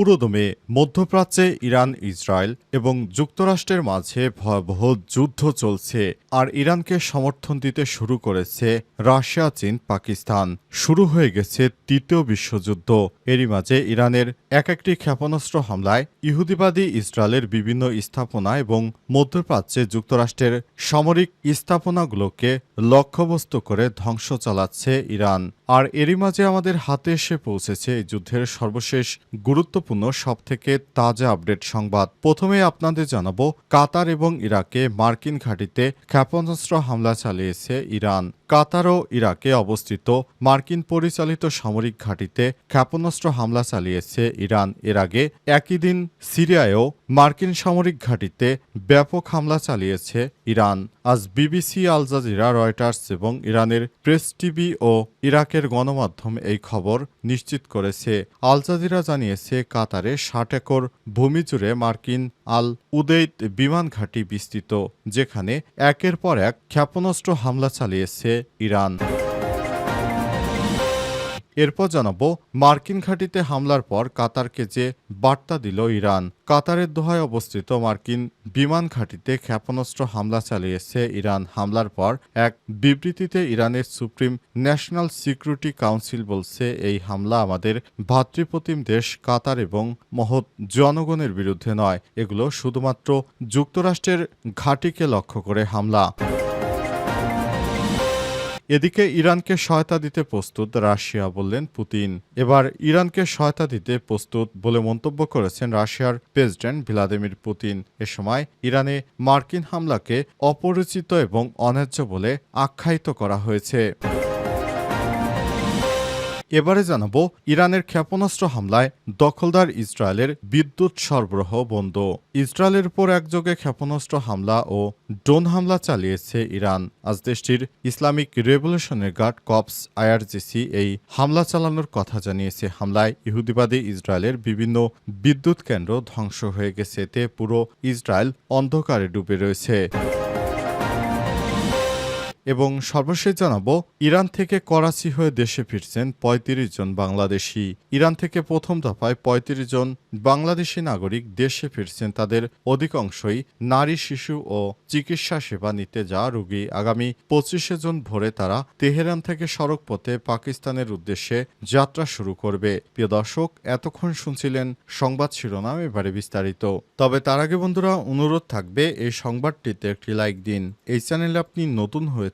পুরোদমে মধ্যপ্রাচ্যে Iran, Israel এবং যুক্তরাষ্ট্রের মাঝে ভয়াবহ যুদ্ধ চলছে আর ইরানকে সমর্থন দিতে শুরু করেছে রাশিয়া, চীন, পাকিস্তান। শুরু হয়ে গেছে তৃতীয় বিশ্বযুদ্ধ। এরই মাঝে ইরানের এক একটি ক্ষেপণাস্ত্র হামলায় ইহুদিবাদী ইসরায়েলের বিভিন্ন স্থাপনা এবং মধ্যপ্রাচ্যে যুক্তরাষ্ট্রের সামরিক স্থাপনাগুলোকে লক্ষ্যবস্তু করে ধ্বংস চালাচ্ছে ইরান। আর এরই মাঝে আমাদের হাতে এসে পৌঁছেছে এই যুদ্ধের সর্বশেষ গুরুত্বপূর্ণ সবথেকে তাজা আপডেট সংবাদ। প্রথমে আপনাদের জানাব, কাতার এবং ইরাকে মার্কিন ঘাঁটিতে ক্ষেপণাস্ত্র হামলা চালিয়েছে ইরান। কাতার ও ইরাকে অবস্থিত মার্কিন পরিচালিত সামরিক ঘাঁটিতে ক্ষেপণাস্ত্র হামলা চালিয়েছে ইরান। এর আগে একই দিন সিরিয়ায়ও মার্কিন সামরিক ঘাঁটিতে ব্যাপক হামলা চালিয়েছে ইরান। আজ বিবিসি, আল জাজিরা, রয়টার্স এবং ইরানের প্রেস টিভি ও ইরাকের গণমাধ্যম এই খবর নিশ্চিত করেছে। আল জাজিরা জানিয়েছে, কাতারে ষাট একর ভূমি জুড়ে মার্কিন আল উদেইদ বিমান ঘাঁটি বিস্তৃত, যেখানে একের পর এক ক্ষেপণাস্ত্র হামলা চালিয়েছে ইরান। এরপর জানাব, মার্কিন ঘাঁটিতে হামলার পর কাতারকে যে বার্তা দিল ইরান, কাতারের দোহায় অবস্থিত মার্কিন বিমান ঘাঁটিতে ক্ষেপণাস্ত্র হামলা চালিয়েছে ইরান। হামলার পর এক বিবৃতিতে ইরানের সুপ্রিম ন্যাশনাল সিকিউরিটি কাউন্সিল বলছে, এই হামলা আমাদের ভাতৃপ্রতিম দেশ কাতার এবং মহৎ জনগণের বিরুদ্ধে নয়। এগুলো শুধুমাত্র যুক্তরাষ্ট্রের ঘাঁটিকে লক্ষ্য করে হামলা। এদিকে ইরানকে সহায়তা দিতে প্রস্তুত রাশিয়া বললেন পুতিন। এবার ইরানকে সহায়তা দিতে প্রস্তুত বলে মন্তব্য করেছেন রাশিয়ার প্রেসিডেন্ট ভ্লাদিমির পুতিন। এ সময় ইরানে মার্কিন হামলাকে অপরিচিত এবং অন্যায্য বলে আখ্যায়িত করা হয়েছে। এবারে জানাব ইরানের ক্ষেপণাস্ত্র হামলায় দখলদার ইসরায়েলের বিদ্যুৎ সরবরাহ বন্ধ। ইসরায়েলের উপর একযোগে ক্ষেপণাস্ত্র হামলা ও ড্রোন হামলা চালিয়েছে ইরান। আজ দেশটির ইসলামিক রেভলিউশনের গার্ড কপস আইআরজিসি এই হামলা চালানোর কথা জানিয়েছে। হামলায় ইহুদিবাদী ইসরায়েলের বিভিন্ন বিদ্যুৎ কেন্দ্র ধ্বংস হয়ে গেছে, এতে পুরো ইসরায়েল অন্ধকারে ডুবে রয়েছে। এবং সর্বশেষ জানাব, ইরান থেকে করাচি হয়ে দেশে ফিরছেন ৩৫ জন বাংলাদেশি। ইরান থেকে প্রথম দফায় ৩৫ জন বাংলাদেশি নাগরিক দেশে ফিরছেন তাদের অধিকাংশই নারী, শিশু ও চিকিৎসা সেবা নিতে যা রোগী। আগামী পঁচিশে জন ভোরে তারা তেহরান থেকে সড়ক পথে পাকিস্তানের উদ্দেশ্যে যাত্রা শুরু করবে। প্রিয় দর্শক, এতক্ষণ শুনছিলেন সংবাদ শিরোনাম, এবারে বিস্তারিত। তবে তার আগে বন্ধুরা, অনুরোধ থাকবে এই সংবাদটিতে একটি লাইক দিন। এই চ্যানেলে আপনি নতুন হয়ে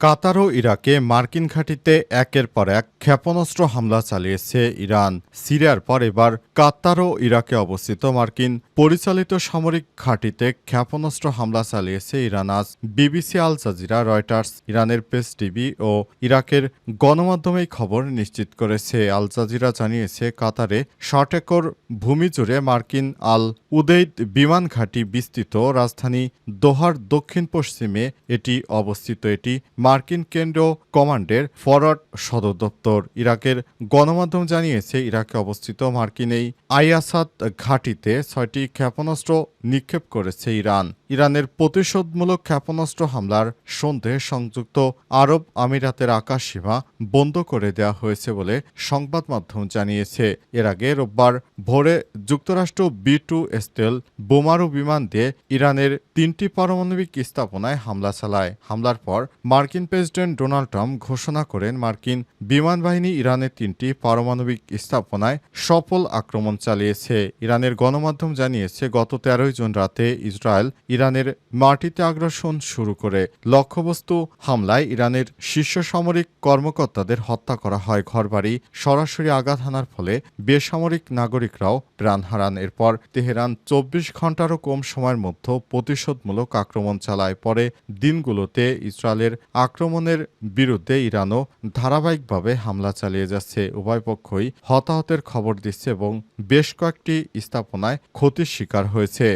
কাতার ও ইরাকে মার্কিন ঘাঁটিতে একের পর এক ক্ষেপণাস্ত্র হামলা চালিয়েছে ইরান। সিরিয়ার পর এবার কাতার ও ইরাকে অবস্থিত মার্কিন পরিচালিত সামরিক ঘাঁটিতে ক্ষেপণাস্ত্র হামলা চালিয়েছে ইরান। আজ বিবিসি, আল জাজিরা, রয়টার্স, ইরানের প্রেস টিভি ও ইরাকের গণমাধ্যমে খবর নিশ্চিত করেছে। আল জাজিরা জানিয়েছে, কাতারে ষাট একর ভূমি জুড়ে মার্কিন আল উদেইদ বিমান ঘাঁটি বিস্তৃত। রাজধানী দোহার দক্ষিণ পশ্চিমে এটি অবস্থিত। এটি মার্কিন কেন্দ্র কমান্ডের ফরওয়ার্ড সদর দপ্তর ইরাকের গণমাধ্যম জানিয়েছে, ইরাকে অবস্থিত মার্কিন এই আইয়াসাদ ঘাটিতে ছয়টি ক্ষেপণাস্ত্র নিক্ষেপ করেছে ইরান। ইরানের প্রতিশোধমূলক ক্ষেপণাস্ত্র হামলার সন্দেহে সংযুক্ত আরব আমিরাতের আকাশ সীমা বন্ধ করে দেওয়া হয়েছে বলে সংবাদ মাধ্যম জানিয়েছে। এর আগে রোববার ভোরে যুক্তরাষ্ট্র বি টু স্টেল বোমারু বিমান দিয়ে ইরানের তিনটি পারমাণবিক স্থাপনায় হামলা চালায়। হামলার পর মার্কিন প্রেসিডেন্ট ডোনাল্ড ট্রাম্প ঘোষণা করেন মার্কিন বিমান বাহিনী ইরানের তিনটি পারমাণবিক স্থাপনায় সফল আক্রমণ চালিয়েছে। ইরানের গণমাধ্যম জানিয়েছে, গত তেরোই জুন রাতে ইসরায়েল ইরানের মাটিতে আগ্রাসন শুরু করে লক্ষ্যবস্তু হামলায় ইরানের শীর্ষ সামরিক কর্মকর্তাদের হত্যা করা হয়। ঘরবাড়ি সরাসরি আঘাত হানার ফলে বেসামরিক নাগরিকরাও প্রাণ হারান। এরপর তেহরান চব্বিশ ঘন্টারও কম সময়ের মধ্যে প্রতিশোধমূলক আক্রমণ চালায়। পরে দিনগুলোতে ইসরায়েলের আক্রমণের বিরুদ্ধে ইরানও ধারাবাহিকভাবে হামলা চালিয়ে যাচ্ছে। উভয় পক্ষই হতাহতের খবর দিচ্ছে এবং বেশ কয়েকটি স্থাপনায় ক্ষতির শিকার হয়েছে।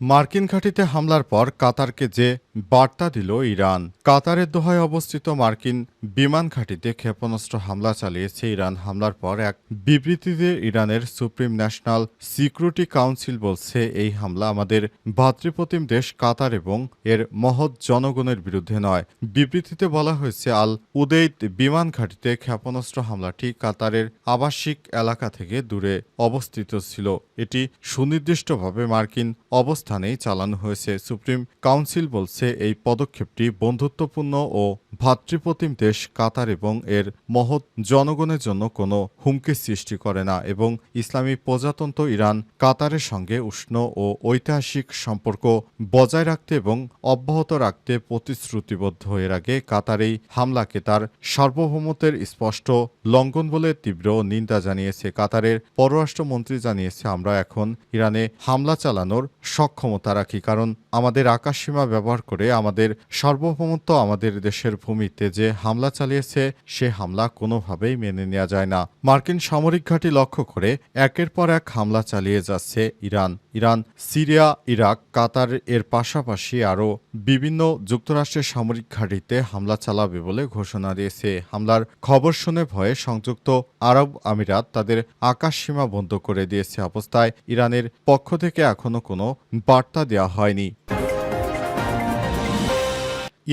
মার্কিন ঘাঁটিতে হামলার পর কাতারকে যে বার্তা দিল ইরান। কাতারের দোহায় অবস্থিত মার্কিন বিমান ঘাঁটিতে ক্ষেপণাস্ত্র হামলা চালিয়েছে ইরান। হামলার পর এক বিবৃতিতে ইরানের সুপ্রিম ন্যাশনাল সিকিউরিটি কাউন্সিল বলছে, এই হামলা আমাদের ভাতৃপ্রতিম দেশ কাতার এবং এর মহৎ জনগণের বিরুদ্ধে নয়। বিবৃতিতে বলা হয়েছে, আল উদেইদ বিমান ঘাঁটিতে ক্ষেপণাস্ত্র হামলাটি কাতারের আবাসিক এলাকা থেকে দূরে অবস্থিত ছিল। এটি সুনির্দিষ্টভাবে মার্কিন অবস্থানেই চালানো হয়েছে। সুপ্রিম কাউন্সিল বলছে এই পদক্ষেপটি বন্ধুত্বপূর্ণ ও ভাতৃপ্রতিম দেশ কাতার এবং এর মহৎ জনগণের জন্য কোনো হুমকি সৃষ্টি করে না এবং ইসলামী প্রজাতন্ত্র ইরান কাতারের সঙ্গে উষ্ণ ও ঐতিহাসিক সম্পর্ক বজায় রাখতে এবং অব্যাহত রাখতে প্রতিশ্রুতিবদ্ধ। এর আগে কাতার এই হামলাকে তার সার্বভৌমত্বের স্পষ্ট লঙ্ঘন বলে তীব্র নিন্দা জানিয়েছে কাতারের পররাষ্ট্রমন্ত্রী জানিয়েছে, আমরা এখন ইরানে হামলা চালানোর সক্ষমতা রাখি কারণ আমাদের আকাশসীমা ব্যবহার করে আমাদের সার্বভৌমত্ব আমাদের দেশের ভূমিতে যে হামলা চালিয়েছে, সে হামলা কোনোভাবেই মেনে নেওয়া যায় না। মার্কিন সামরিক ঘাঁটি লক্ষ্য করে একের পর এক হামলা চালিয়ে যাচ্ছে Iran. Iran, Syria, Iraq, Qatar এর পাশাপাশি আরও বিভিন্ন যুক্তরাষ্ট্রের সামরিক ঘাঁটিতে হামলা চালাবে বলে ঘোষণা দিয়েছে। হামলার খবর শুনে ভয়ে সংযুক্ত আরব আমিরাত তাদের আকাশ সীমা বন্ধ করে দিয়েছে অবস্থায় ইরানের পক্ষ থেকে এখনও কোনো বার্তা দেওয়া হয়নি।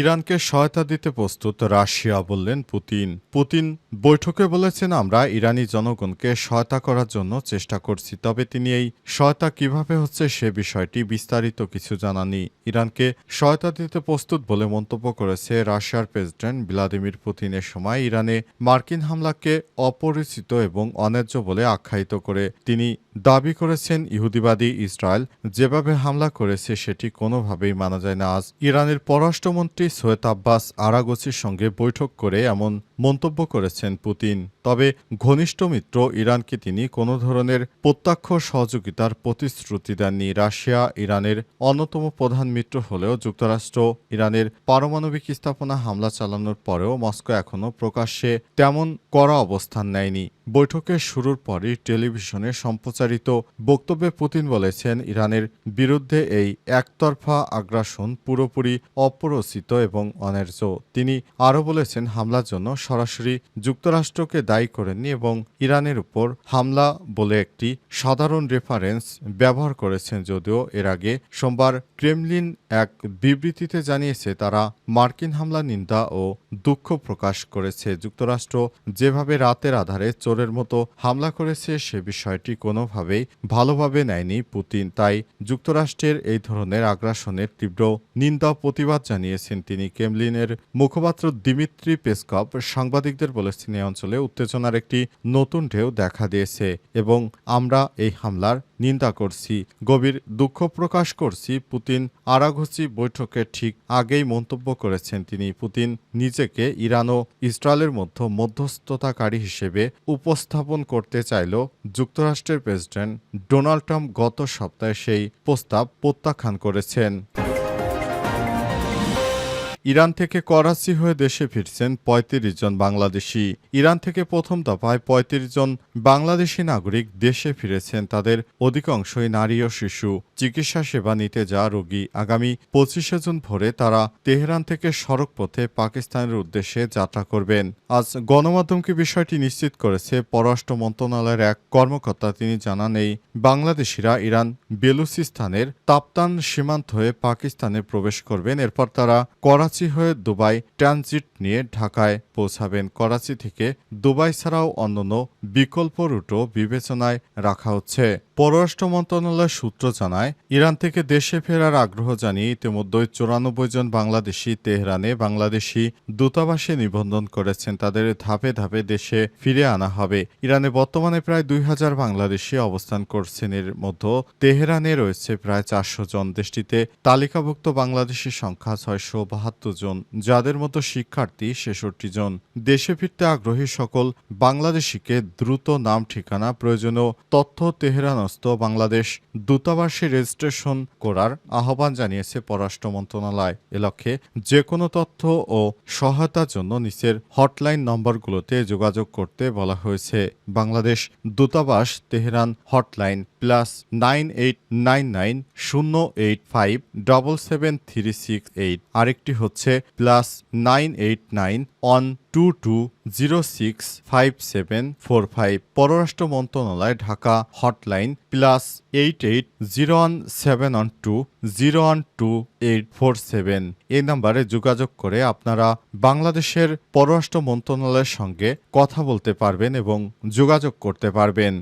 ইরানকে সহায়তা দিতে প্রস্তুত রাশিয়া বললেন পুতিন। পুতিন, বৈঠকে বলেছেন, আমরা ইরানি জনগণকে সহায়তা করার জন্য চেষ্টা করছি, তবে তিনি এই সহায়তা কীভাবে হচ্ছে সে বিষয়টি বিস্তারিত কিছু জানাননি। ইরানকে সহায়তা দিতে প্রস্তুত বলে মন্তব্য করেছে রাশিয়ার প্রেসিডেন্ট ভ্লাদিমির পুতিনের সময়। ইরানে মার্কিন হামলাকে অপরিচিত এবং অন্যায্য বলে আখ্যায়িত করে তিনি দাবি করেছেন, ইহুদিবাদী ইসরায়েল যেভাবে হামলা করেছে, সেটি কোনোভাবেই মানা যায় না। আজ ইরানের পররাষ্ট্রমন্ত্রী সৈয়দ আব্বাস আরাগোচির সঙ্গে বৈঠক করে এমন মন্তব্য করেছেন পুতিন। তবে ঘনিষ্ঠ মিত্র ইরানকে তিনি কোনো ধরনের প্রত্যক্ষ সহযোগিতার প্রতিশ্রুতি দেননি। রাশিয়া ইরানের অন্যতম প্রধান মিত্র হলেও যুক্তরাষ্ট্র ইরানের পারমাণবিক স্থাপনা হামলা চালানোর পরেও মস্কো এখনও প্রকাশ্যে তেমন কড়া অবস্থান নেয়নি। বৈঠকের শুরুর পরই টেলিভিশনে সম্প্রচারিত বক্তব্যে পুতিন বলেছেন, ইরানের বিরুদ্ধে এই একতরফা আগ্রাসন পুরোপুরি অপরচিত এবং অন্যায্য। তিনি আরও বলেছেন, হামলার জন্য সরাসরি যুক্তরাষ্ট্রকে দায়ী করেননি এবং ইরানের উপর হামলা বলে একটি সাধারণ রেফারেন্স ব্যবহার করেছেন। যদিও এর আগে সোমবার ক্রেমলিন এক বিবৃতিতে জানিয়েছে, তারা মার্কিন হামলা নিন্দা ও দুঃখ প্রকাশ করেছে। যুক্তরাষ্ট্র যেভাবে রাতের আধারে চোরের মতো হামলা করেছে সে বিষয়টি কোনোভাবেই ভালোভাবে নেয়নি পুতিন। তাই যুক্তরাষ্ট্রের এই ধরনের আগ্রাসনের তীব্র নিন্দা প্রতিবাদ জানিয়েছেন তিনি। কেমলিনের মুখপাত্র দিমিত্রি পেসকপ সাংবাদিকদের বলেছেন এই অঞ্চলে উত্তেজনার একটি নতুন ঢেউ দেখা দিয়েছে এবং আমরা এই হামলার নিন্দা করছি, গভীর দুঃখ প্রকাশ করছি, পুতিন আরাঘুচি বৈঠকের ঠিক আগেই মন্তব্য করেছেন তিনি। পুতিন নিজেকে ইরান ও ইসরায়েলের মধ্যে মধ্যস্থতাকারী হিসেবে উপস্থাপন করতে চাইল যুক্তরাষ্ট্রের প্রেসিডেন্ট ডোনাল্ড ট্রাম্প গত সপ্তাহে সেই প্রস্তাব প্রত্যাখ্যান করেছেন। ইরান থেকে করাচি হয়ে দেশে ফিরছেন ৩৫ জন বাংলাদেশি। ইরান থেকে প্রথম দফায় ৩৫ জন বাংলাদেশি নাগরিক দেশে ফিরেছেন তাদের অধিকাংশই নারী ও শিশু। চিকিৎসা সেবা নিতে যা রোগী আগামী পঁচিশে জুন ভোরে তারা তেহরান থেকে সড়ক পথে পাকিস্তানের উদ্দেশ্যে যাত্রা করবেন। আজ গণমাধ্যমকে বিষয়টি নিশ্চিত করেছে পররাষ্ট্র মন্ত্রণালয়ের এক কর্মকর্তা। তিনি জানান, এই বাংলাদেশিরা ইরান বেলুচিস্তানের তাপ্তান সীমান্ত হয়ে পাকিস্তানে প্রবেশ করবেন। এরপর তারা করাচি হয়ে দুবাই ট্রানজিট নিয়ে ঢাকায় পৌঁছাবেন। করাচি থেকে দুবাই ছাড়াও অন্যান্য বিকল্প রুটও বিবেচনায় রাখা হচ্ছে। পররাষ্ট্র মন্ত্রণালয় সূত্র জানায়, ইরান থেকে দেশে ফেরার আগ্রহ জানিয়ে ইতিমধ্যে চুরানব্বই জন বাংলাদেশি তেহরানে বাংলাদেশি দূতাবাসে নিবন্ধন করেছেন। তাদের ধাপে ধাপে দেশে ফিরে আনা হবে। ইরানে বর্তমানে প্রায় দুই হাজার বাংলাদেশি অবস্থান করছেন। এর মধ্যে তেহরানে রয়েছে প্রায় চারশো জন। দেশটিতে তালিকাভুক্ত বাংলাদেশি সংখ্যা ছয়শো বাহাত্তর জন, যাদের মতো শিক্ষার্থী ছেষট্টি জন। দেশে ফিরতে আগ্রহী সকল বাংলাদেশিকে দ্রুত নাম, ঠিকানা, প্রয়োজনীয় তথ্য তেহরানস্থ বাংলাদেশ দূতাবাসে রেজিস্ট্রেশন করার আহ্বান জানিয়েছে পররাষ্ট্র মন্ত্রণালয়। এ লক্ষ্যে যে কোনো তথ্য ও সহায়তার জন্য নিচের হটলাইন নম্বরগুলোতে যোগাযোগ করতে বলা হয়েছে। বাংলাদেশ দূতাবাস Tehran hotline plus nine eight nine nine শূন্য eight five double seven three six eight. আরেকটি হচ্ছে plus nine eight nine one two two zero six five seven four five পররাষ্ট্র মন্ত্রণালয়, Dhaka hotline plus eight eight zero one seven one two zero one two eight four seven. এই নাম্বারে যোগাযোগ করে আপনারা বাংলাদেশের পররাষ্ট্র মন্ত্রণালয়ের সঙ্গে কথা বলতে পারবেন এবং যোগাযোগ করতে পারবেন।